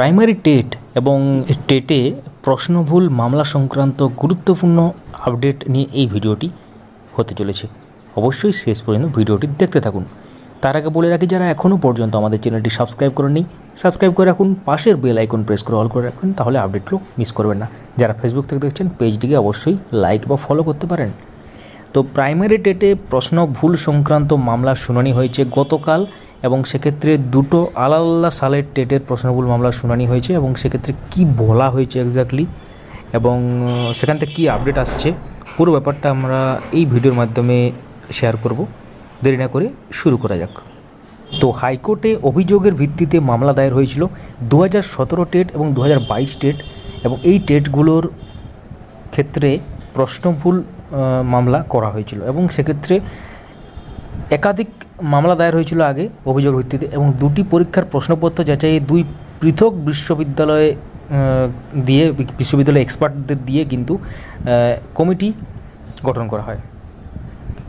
Primary TET এবং টেটে প্রশ্নভুল মামলা সংক্রান্ত গুরুত্বপূর্ণ আপডেট নিয়ে এই ভিডিওটি হতে চলেছে। অবশ্যই শেষ পর্যন্ত ভিডিওটি দেখতে থাকুন। তার আগে বলে রাখি, যারা এখনও পর্যন্ত আমাদের চ্যানেলটি সাবস্ক্রাইব করেননি, সাবস্ক্রাইব করে রাখুন। পাশের বেল আইকন প্রেস করে অল করে রাখুন, তাহলে আপডেটগুলো মিস করবেন না। যারা ফেসবুক থেকে দেখছেন, পেজটিকে অবশ্যই লাইক বা ফলো করতে পারেন। তো প্রাইমারি টেটে প্রশ্ন ভুল সংক্রান্ত মামলা শুনানি হয়েছে গতকাল এবং সেক্ষেত্রে দুটো আলাদা আলাদা সালের টেটের প্রশ্নভুল মামলার শুনানি হয়েছে এবং সেক্ষেত্রে কি বলা হয়েছে এক্স্যাক্টলি এবং সেখান থেকে কী আপডেট আসছে, পুরো ব্যাপারটা আমরা এই ভিডিওর মাধ্যমে শেয়ার করব। দেরি না করে শুরু করা যাক। তো হাইকোর্টে অভিযোগের ভিত্তিতে মামলা দায়ের হয়েছিল দু হাজার সতেরো টেট এবং দু হাজার বাইশ টেট এবং এই টেটগুলোর ক্ষেত্রে প্রশ্নভুল মামলা করা হয়েছিল এবং সেক্ষেত্রে একাধিক মামলা দায়ের হয়েছিল আগে অভিযোগ ভিত্তিতে এবং দুটি পরীক্ষার প্রশ্নপত্র যাচাই দুই পৃথক বিশ্ববিদ্যালয়ে দিয়ে বিশ্ববিদ্যালয় এক্সপার্টদের দিয়ে কিন্তু কমিটি গঠন করা হয়।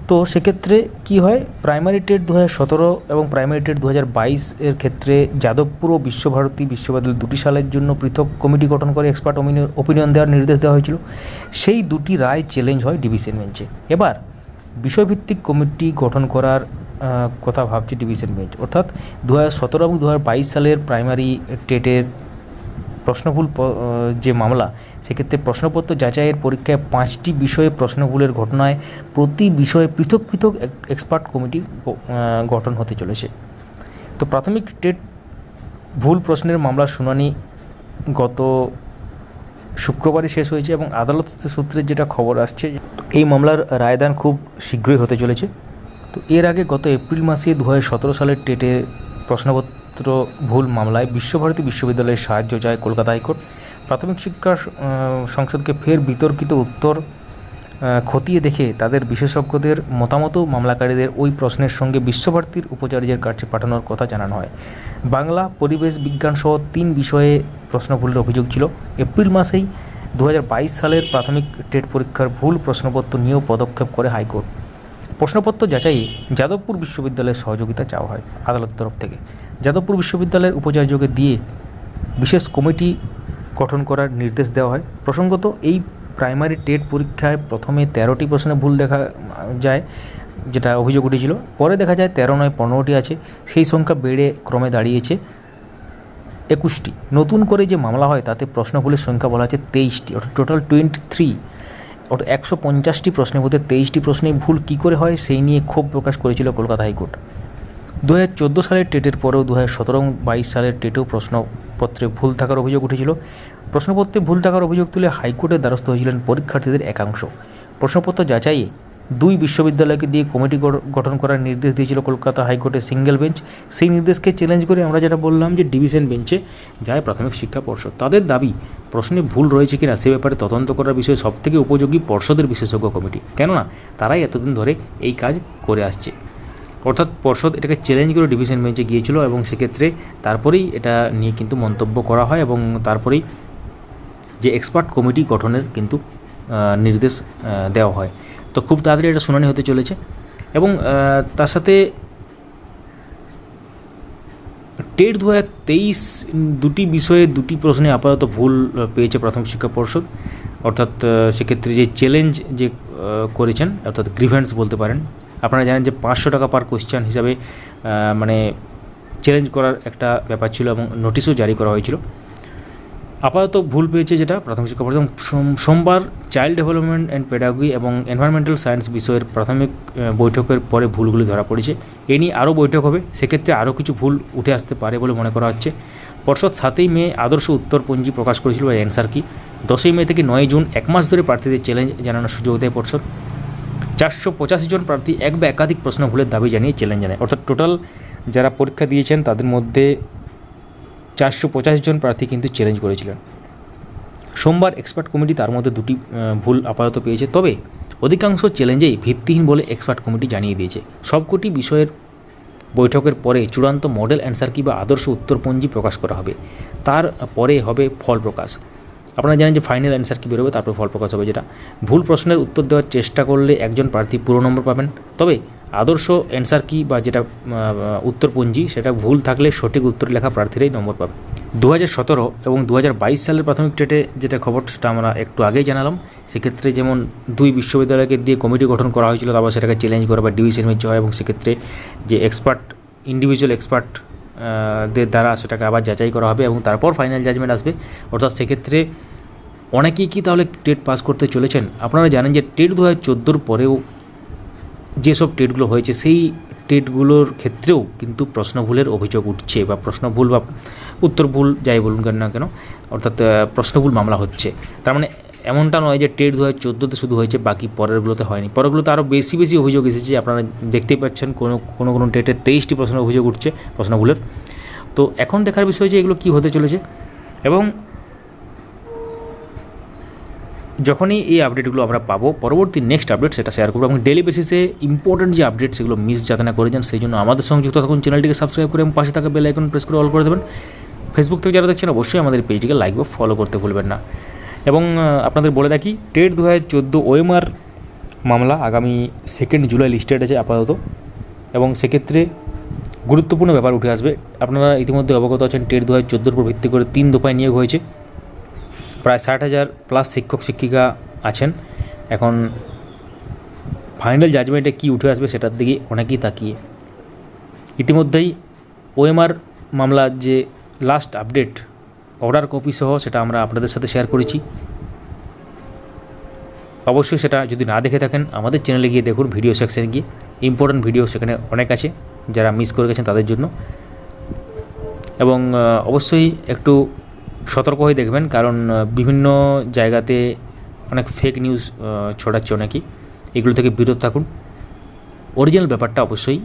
তো সেক্ষেত্রে কি হয়? প্রাইমারি টেট দু সতেরো এবং প্রাইমারি টেট দু হাজার বাইশ এর ক্ষেত্রে যাদবপুর ও বিশ্বভারতী বিশ্ববিদ্যালয় দুটি সালের জন্য পৃথক কমিটি গঠন করে এক্সপার্ট ওপিনিয়ন দেওয়ার নির্দেশ দেওয়া হয়েছিল। সেই দুটি রায় চ্যালেঞ্জ হয় ডিভিশন বেঞ্চে। এবার বিষয়ভিত্তিক কমিটি গঠন করার কথা ভাবছে ডিভিশন বেঞ্চ অর্থাৎ দু হাজার সতেরো এবং দু হাজার বাইশ সালের প্রাইমারি টেটের প্রশ্নভুল যে মামলা, সেক্ষেত্রে প্রশ্নপত্র যাচাইয়ের পরীক্ষায় পাঁচটি বিষয়ে প্রশ্নভুলের ঘটনায় প্রতি বিষয়ে পৃথক পৃথক এক- এক্সপার্ট কমিটি গঠন হতে চলেছে। তো প্রাথমিক টেট ভুল প্রশ্নের মামলার শুনানি গত শুক্রবারই শেষ হয়েছে এবং আদালত সূত্রে যেটা খবর আসছে এই মামলার রায়দান খুব শীঘ্রই হতে চলেছে। তো এর আগে গত এপ্রিল মাসে দু হাজার সতেরো সালের টেটে প্রশ্নপত্র ভুল মামলায় বিশ্বভারতী বিশ্ববিদ্যালয়ের সাহায্য চায় কলকাতা হাইকোর্ট। প্রাথমিক শিক্ষা সংসদকে ফের বিতর্কিত উত্তর খতিয়ে দেখে তাদের বিশেষজ্ঞদের মতামতও মামলাকারীদের ওই প্রশ্নের সঙ্গে বিশ্বভারতীর উপাচার্যের কাছে পাঠানোর কথা জানানো হয়। বাংলা পরিবেশ বিজ্ঞান সহ তিন বিষয়ে প্রশ্ন ভুলের অভিযোগ ছিল। এপ্রিল মাসেই দু হাজার বাইশ সালের প্রাথমিক টেট পরীক্ষার ভুল প্রশ্নপত্র নিয়েও পদক্ষেপ করে হাইকোর্ট। প্রশ্নপত্র যাচাইয়ে যাদবপুর বিশ্ববিদ্যালয়ের সহযোগিতা চাওয়া হয় আদালতের তরফ থেকে। যাদবপুর বিশ্ববিদ্যালয়ের উপাচার্যকে দিয়ে বিশেষ কমিটি গঠন করার নির্দেশ দেওয়া হয়। প্রসঙ্গত, এই প্রাইমারি টেট পরীক্ষায় প্রথমে তেরোটি প্রশ্নে ভুল দেখা যায়, যেটা অভিযোগ উঠেছিল। পরে দেখা যায় তেরো নয় পনেরোটি আছে, সেই সংখ্যা বেড়ে ক্রমে দাঁড়িয়েছে একুশটি। নতুন করে যে মামলা হয়, তাতে প্রশ্ন ভুলের সংখ্যা বলা আছে তেইশটি, অর্থাৎ টোটাল টোয়েন্টি থ্রি অর্থাৎ একশো পঞ্চাশটি প্রশ্নের মধ্যে তেইশটি প্রশ্নে ভুল কী করে হয় সেই নিয়ে ক্ষোভ প্রকাশ করেছিল কলকাতা হাইকোর্ট। দু হাজার চোদ্দ সালের টেটের পরেও দু হাজার সতেরো বাইশ সালের টেটেও প্রশ্নপত্রে ভুল থাকার অভিযোগ উঠেছিল। প্রশ্নপত্রে ভুল থাকার অভিযোগ তুলে হাইকোর্টের দ্বারস্থ হয়েছিলেন পরীক্ষার্থীদের একাংশ। প্রশ্নপত্র যাচাইয়ে দুই বিশ্ববিদ্যালয়কে দিয়ে কমিটি গঠ- গঠন করার নির্দেশ দিয়েছিল কলকাতা হাইকোর্টের সিঙ্গেল বেঞ্চ। সেই নির্দেশকে চ্যালেঞ্জ করে আমরা যেটা বললাম যে ডিভিশন বেঞ্চে যায় প্রাথমিক শিক্ষা পর্ষদ। তাদের দাবি প্রশ্নে ভুল রয়েছে কিনা সে ব্যাপারে তদন্ত করার বিষয়ে সবথেকে উপযোগী পর্ষদের বিশেষজ্ঞ কমিটি। কেননা, তারাই এতদিন ধরে এই কাজ করে আসছে। অর্থাৎ পর্ষদ এটাকে চ্যালেঞ্জ করে ডিভিশন বেঞ্চে গিয়েছিল এবং সেক্ষেত্রে তারপরেই এটা নিয়ে কিন্তু মন্তব্য করা হয় এবং তারপরেই যে এক্সপার্ট কমিটি গঠনের কিন্তু নির্দেশ দেওয়া হয়। তো খুব তাড়াতাড়ি এটা শুনানি হতে চলেছে এবং তার সাথে টেট দু হাজার তেইশ দুটি বিষয়ে দুটি প্রশ্নে আপাতত ভুল পেয়েছে প্রাথমিক শিক্ষা পর্ষদ। অর্থাৎ সেক্ষেত্রে যে চ্যালেঞ্জ যে করেছেন, অর্থাৎ গ্রিভেন্স বলতে পারেন, আপনারা জানেন যে পাঁচশো টাকা পার কোশ্চেন হিসাবে মানে চ্যালেঞ্জ করার একটা ব্যাপার ছিল এবং নোটিশও জারি করা হয়েছিল। আপাতত ভুল পেয়েছে যেটা, প্রাথমিক শিক্ষা সোম- সোমবার চাইল্ড ডেভেলপমেন্ট অ্যান্ড পেডাগি এবং এনভায়রনমেন্টাল সায়েন্স বিষয়ের প্রাথমিক বৈঠকের পরে ভুলগুলি ধরা পড়েছে। এ নিয়ে আরও বৈঠক হবে, সেক্ষেত্রে আরও কিছু ভুল উঠে আসতে পারে বলে মনে করা হচ্ছে। পর্ষদ সাতই মে আদর্শ উত্তরপঞ্জি প্রকাশ করেছিল বা অ্যান্সার কি? দশই মে থেকে নয় জুন, এক মাস ধরে প্রার্থীদের চ্যালেঞ্জ জানানোর সুযোগ দেয় পর্ষদ। চারশো পঁচাশি জন প্রার্থী এক বা একাধিক প্রশ্ন ভুলের দাবি জানিয়ে চ্যালেঞ্জ জানায়। অর্থাৎ টোটাল যারা পরীক্ষা দিয়েছেন, তাদের মধ্যে চারশো পঁচাশি জন প্রার্থী কিন্তু চ্যালেঞ্জ করেছিলেন। সোমবার এক্সপার্ট কমিটি তার মধ্যে দুটি ভুল আপাতত পেয়েছে। তবে অধিকাংশ চ্যালেঞ্জেই ভিত্তিহীন বলে এক্সপার্ট কমিটি জানিয়ে দিয়েছে। সবকটি বিষয়ের বৈঠকের পরে চূড়ান্ত মডেল অ্যান্সার কি বা আদর্শ উত্তরপঞ্জি প্রকাশ করা হবে, তার পরে হবে ফল প্রকাশ। আপনারা জানেন যে ফাইনাল অ্যান্সার কী বেরোবে, তারপর ফল প্রকাশ হবে যেটা। ভুল প্রশ্নের উত্তর দেওয়ার চেষ্টা করলে একজন প্রার্থী পুরো নম্বর পাবেন। তবে আদর্শ অ্যান্সার কি বা যেটা উত্তরপঞ্জি, সেটা ভুল থাকলে সঠিক উত্তর লেখা প্রার্থীরাই নম্বর পাবে। দু সতেরো এবং দু হাজার বাইশ সালের প্রাথমিক টেটে যেটা খবর, সেটা আমরা একটু আগেই জানালাম। সেক্ষেত্রে যেমন দুই বিশ্ববিদ্যালয়কে দিয়ে কমিটি গঠন করা হয়েছিল, তারপর সেটাকে চ্যালেঞ্জ করা বা ডিভিশন ম্যাচ হয় এবং সেক্ষেত্রে যে এক্সপার্ট ইন্ডিভিজুয়াল এক্সপার্ট দের দ্বারা সেটাকে আবার যাচাই করা হবে এবং তারপর ফাইনাল জাজমেন্ট আসবে। অর্থাৎ সেক্ষেত্রে অনেকেই কি তাহলে টেট পাস করতে চলেছেন? আপনারা জানেন যে টেট দু হাজার চোদ্দোর পরেও যেসব টেটগুলো হয়েছে, সেই টেটগুলোর ক্ষেত্রেও কিন্তু প্রশ্ন ভুলের অভিযোগ উঠছে বা প্রশ্ন ভুল বা উত্তর ভুল যাই বলুন কেন না কেন, অর্থাৎ প্রশ্ন ভুল মামলা হচ্ছে। তার মানে এমনটা নয় যে টেট দু হাজার চোদ্দোতে শুধু হয়েছে, বাকি পরেরগুলোতে হয়নি। পরেরগুলোতে আরও বেশি বেশি অভিযোগ এসেছে, আপনারা দেখতেই পাচ্ছেন কোনো কোনো কোনো টেটে তেইশটি প্রশ্ন অভিযোগ উঠছে প্রশ্ন ভুলের তো এখন দেখার বিষয় যে এগুলো কী হতে চলেছে এবং যখনই এই আপডেটগুলো আমরা পাবো, পরবর্তী নেক্সট আপডেট সেটা শেয়ার করব এবং ডেলি বেসিসে ইম্পর্টেন্ট যে আপডেট সেগুলো মিস যাতে না করে যান, সেই জন্য আমাদের সঙ্গে যুক্ত থাকুন চ্যানেলটিকে সাবস্ক্রাইব করে এবং পাশে থাকা বেল আইকন প্রেস করে অল করে দেবেন। ফেসবুক থেকে যারা দেখছেন, অবশ্যই আমাদের পেজটিকে লাইক বা ফলো করতে ভুলবেন না। এবং আপনাদের বলে রাখি টেট দু হাজার চোদ্দ ওএমআর মামলা আগামী সেকেন্ড জুলাই লিস্টেড আছে আপাতত। এবং সেক্ষেত্রে গুরুত্বপূর্ণ ব্যাপার উঠে আসবে। আপনারা ইতিমধ্যে অবগত আছেন টেট দু হাজার চোদ্দোর উপর ভিত্তি করে তিন দফায় নিয়োগ হয়েছে। প্রায় ষাট হাজার প্লাস শিক্ষক, শিক্ষিকা আছেন। এখন ফাইনাল জাজমেন্টে কী উঠে আসবে সেটার দিকে অনেকেই তাকিয়ে। ইতিমধ্যেই ওএমআর মামলার যে লাস্ট আপডেট অর্ডার কপি সহ সেটা আমরা আপনাদের সাথে শেয়ার করেছি। অবশ্যই সেটা যদি না দেখে থাকেন, আমাদের চ্যানেলে গিয়ে দেখুন ভিডিও সেকশনে গিয়ে। ইম্পর্ট্যান্ট ভিডিও সেখানে অনেক আছে, যারা মিস করে গেছেন তাদের জন্য। এবং অবশ্যই একটু সতর্ক হয়ে দেখবেন, কারণ বিভিন্ন জায়গাতে অনেক ফেক নিউজ ছড়াচ্ছে অনেকেই। এগুলো থেকে বিরত থাকুন। অরিজিনাল ব্যাপারটা অবশ্যই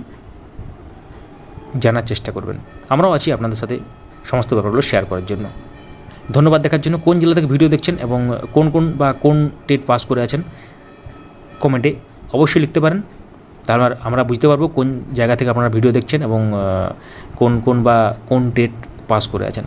জানার চেষ্টা করবেন। আমরাও আছি আপনাদের সাথে সমস্ত ব্যাপারগুলো শেয়ার করার জন্য। ধন্যবাদ দেখার জন্য। কোন জেলা থেকে ভিডিও দেখছেন এবং কোন কোন বা কোন টেট পাস করে আছেন কমেন্টে অবশ্যই লিখতে পারেন। তারপর আমরা বুঝতে পারব কোন জায়গা থেকে আপনারা ভিডিও দেখছেন এবং কোন কোন বা কোন টেট পাস করে আছেন।